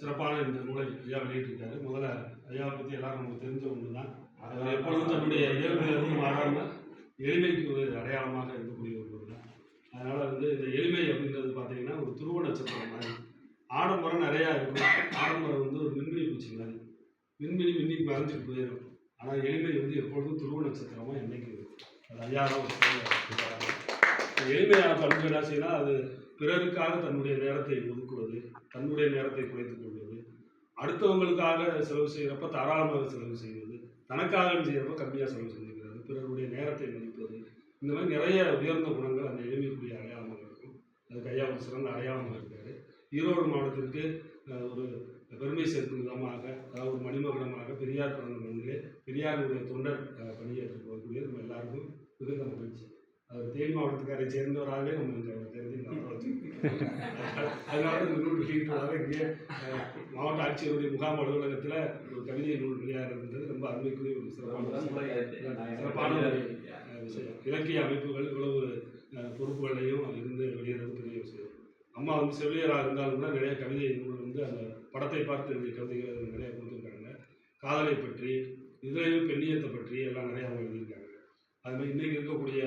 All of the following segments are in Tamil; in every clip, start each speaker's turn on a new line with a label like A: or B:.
A: சிறப்பான இந்த நூலை ஐயா வெளியிட்டிருக்காரு. முதல்ல ஐயாவை பற்றி எல்லாரும் நமக்கு தெரிஞ்ச ஒன்று தான் அவர் எப்பொழுதும் தன்னுடைய இயல்பிலிருந்து மாறாமல் எளிமைக்கு ஒரு அடையாளமாக இருக்கக்கூடிய ஒரு நூல் தான். அதனால் வந்து இந்த எளிமை அப்படின்றது பார்த்தீங்கன்னா ஒரு துருவ நட்சத்திரம் மாதிரி. ஆடம்பரம் நிறையா இருக்கும். ஆடம்பரம் வந்து ஒரு மின்மினி பூச்சி மாதிரி. மின்மினி மின்னி மறைஞ்சிட்டு போயிடும். ஆனால் எளிமை வந்து எப்பொழுதும் துருவ நட்சத்திரமாக என்னைக்கு இருக்கும் அது ஐயா எளிமையான பண்பு என்ன செய்யணும் அது பிறருக்காக தன்னுடைய நேரத்தை ஒதுக்குவது தன்னுடைய நேரத்தை குறைத்துக் கொள்வது அடுத்தவங்களுக்காக செலவு செய்கிறப்ப தாராளமாக செலவு செய்வது தனக்காக செய்கிறப்ப கம்மியாக செலவு செஞ்சுக்கிறது பிறருடைய நேரத்தை மதிப்பது இந்த மாதிரி நிறைய உயர்ந்த குணங்கள் அந்த எளிமைக்குரிய அடையாளமாக இருக்கும். அது ஐயா சிறந்த அடையாளமாக இருக்காரு ஈரோடு மாவட்டத்திற்கு ஒரு பெருமை சேர்க்கும் விதமாக அதாவது ஒரு மணிமகனமாக பெரியார் பிறந்த மண்ணிலே பெரியாருடைய தொண்டர் அஹ், பணியேற்று போகக்கூடிய நம்ம எல்லாருக்கும் மிகுந்த மகிழ்ச்சி. அவர் தேனி மாவட்டத்துக்காரை சேர்ந்தவராகவே நம்ம இந்த தெரிஞ்சு அதனால இந்த நூல் வெளியிட்டதாக இங்கே மாவட்ட ஆட்சியருடைய முகாம் அலுவலகத்தில் ஒரு கவிதை நூல் வெளியாகிறது ரொம்ப அருமைக்குரிய ஒரு சிறப்பான. சிறப்பான விஷயம். இலக்கிய அமைப்புகள் இவ்வளவு பொறுப்புகளையும் இருந்து வெளியிடுறது பெரிய விஷயம் அம்மா வந்து செவிலியராக இருந்தாலும் கூட நிறைய கவிதை நூல் வந்து அந்த படத்தை பார்த்து எழுதிய கவிதைகள் நிறைய கொடுத்துருக்காங்க. காதலை பற்றி இதுலையும் பெண்ணியத்தை பற்றி எல்லாம் நிறைய அவங்க எழுதியிருக்காங்க. அது மாதிரி இன்றைக்கி இருக்கக்கூடிய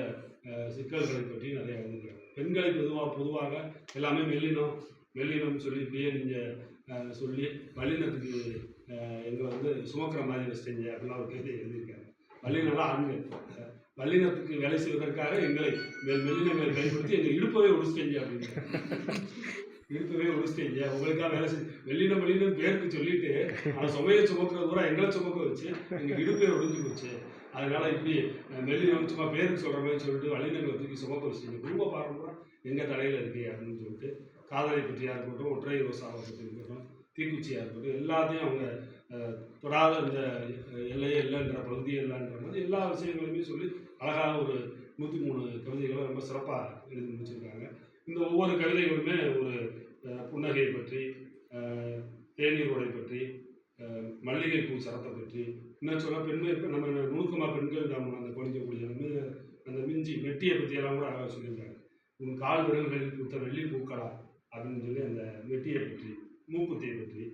A: சிக்கல்களை பற்றி நிறைய எழுதியிருக்காங்க பெண்களை பொதுவாக பொதுவாக எல்லாமே மெல்லினம் மெல்லினம்னு சொல்லி இப்படியே நீங்கள் சொல்லி மல்லினத்துக்கு எங்கே எங்களை வந்து சுமக்கிற மாதிரி வச்சிட்டீங்க அப்படிலாம் ஒரு கவிதை எழுதியிருக்காங்க. வல்லினம்லாம் ஆண்கள். மல்லினத்துக்கு வேலை செய்வதற்காக எங்களை மெல் மெல்லினங்களை பயன்படுத்தி எங்கள் இடுப்பவே ஒடிச்சிட்டீங்க அப்படின்னு. இடுப்பவே ஒடிச்சிட்டீங்க உங்களுக்காக வேலை செஞ்சு வெள்ளினம் வெள்ளினம் பேருக்கு சொல்லிட்டு ஆனால் சுமையை சுமக்கிறது பூரா எங்களை சுமக்க வச்சு எங்கள் இடுப்பே ஒடிஞ்சு போச்சு. அதனால இப்படி அஹ், மெல்லினம் சும்மா பேருக்கு சொல்கிற மாதிரி சொல்லிட்டு வல்லினங்களை தூக்கி சுமக்க வச்சுட்டீங்க குடும்ப பாரம்பரியம் எங்கள் தலையில் இருக்கு? அப்படின்னு சொல்லிட்டு காதலை பற்றியாக இருக்கட்டும் ஒற்றை ரோசாவை பற்றி இருக்கட்டும் தீக்குச்சியாக இருக்கட்டும் எல்லாத்தையும் அவங்க தொடாத இந்த எல்லையே இல்லைன்ற பகுதியே இல்லைன்ற மாதிரி எல்லா விஷயங்களையுமே சொல்லி அழகாக ஒரு நூற்றி மூணு கவிதைகளை ரொம்ப சிறப்பாக எழுதி முடிச்சிருக்காங்க. இந்த ஒவ்வொரு கவிதைகளுமே ஒரு புன்னகையை பற்றி அஹ், தேநீரோடை பற்றி பெண்மை மல்லிகைப்பூ சரத்தை பற்றி. என்ன சொல்ல பெண்மை இப்போ நம்ம நுணுக்கமாக பெண்கள் நம்ம அந்த குறைஞ்சக்கூடிய அந்த அந்த மிஞ்சி மெட்டியை பற்றியெல்லாம் கூட அழகாக சொல்லியிருக்காங்க உன் கால் விரல்களில் பூத்த வெள்ளி பூக்களா? அப்படின்னு சொல்லி அந்த மெட்டியை பற்றி மூக்குத்தியை பற்றி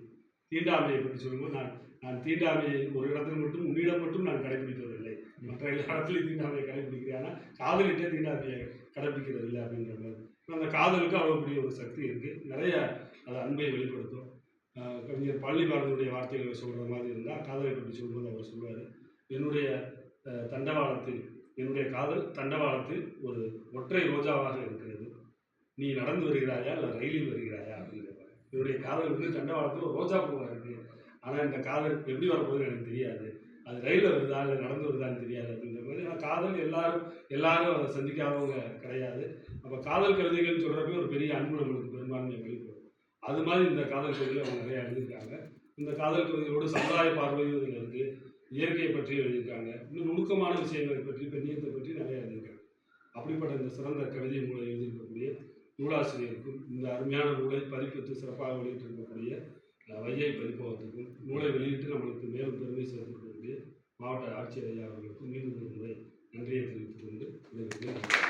A: தீண்டாமையை பற்றி சொல்லும்போது நான் நான் தீண்டாமையை ஒரு இடத்துல மட்டும் உன்னிடம் மட்டும் நான் கடைபிடிப்பதில்லை மற்ற எல்லா இடத்துலையும் தீண்டாமையை கடைபிடிக்கிறேன் ஆனால் காதலிட்டே தீண்டாமையை கடைபிடிக்கிறது இல்லை அப்படின்ற மாதிரி. அந்த காதலுக்கு அவ்வளோ பெரிய ஒரு சக்தி இருக்குது நிறைய அது அன்பை வெளிப்படுத்தும். கவிஞர் பழனி பாரதியுடைய வார்த்தைகளை சொல்கிற மாதிரி இருந்தால் காதலை பற்றி சொல்லும்போது அவர் சொல்லுவார் என்னுடைய தண்டவாளத்தில் என்னுடைய காதல் தண்டவாளத்தில் ஒரு ஒற்றை ரோஜாவாக இருக்கிறது. நீ நடந்து வருகிறாயா இல்லை ரயிலில் வருகிறாயா? அப்படின்னு என்னுடைய காதல் வந்து தண்டவாளத்தில் ஒரு ரோஜா பூவாக இருக்குது ஆனால் இந்த காதல் எப்படி வரப்போகுது எனக்கு தெரியாது. அது ரயிலில் வருதா இல்லை நடந்து வருதான்னு தெரியாது. அப்படின்ற மாதிரி ஆனால் காதல் எல்லாரும் எல்லாரும் அதை சந்திக்காதவங்க கிடையாது. அப்போ காதல் கவிதைகள்னு சொல்கிறப்ப ஒரு பெரிய அன்பு நம்மளுக்கு பெரும்பான்மை அது மாதிரி இந்த காதல் கவிதைகள் அவங்க நிறைய எழுதியிருக்காங்க. இந்த காதல் கவிதைகளோடு சமுதாய பார்வையும் இதில் இருக்குது இயற்கையை பற்றி எழுதியிருக்காங்க. இன்னும் நுணுக்கமான விஷயங்களை பற்றி பெண்ணியத்தை பற்றி நிறைய எழுதியிருக்காங்க. அப்படிப்பட்ட இந்த சிறந்த கவிதை மூலம் எழுதியிருக்கக்கூடிய நூலாசிரியருக்கும் இந்த அருமையான நூலை பதிப்பித்து சிறப்பாக வெளியிட்டிருக்கக்கூடிய வையை பதிப்பகத்துக்கும் நூலை வெளியிட்டு நம்மளுக்கு மேலும் பெருமை சேர்த்திருக்கக்கூடிய மாவட்ட ஆட்சியர் ஐயா அவர்களுக்கும் மீண்டும் ஒரு முறை நன்றியை தெரிவித்துக் கொண்டு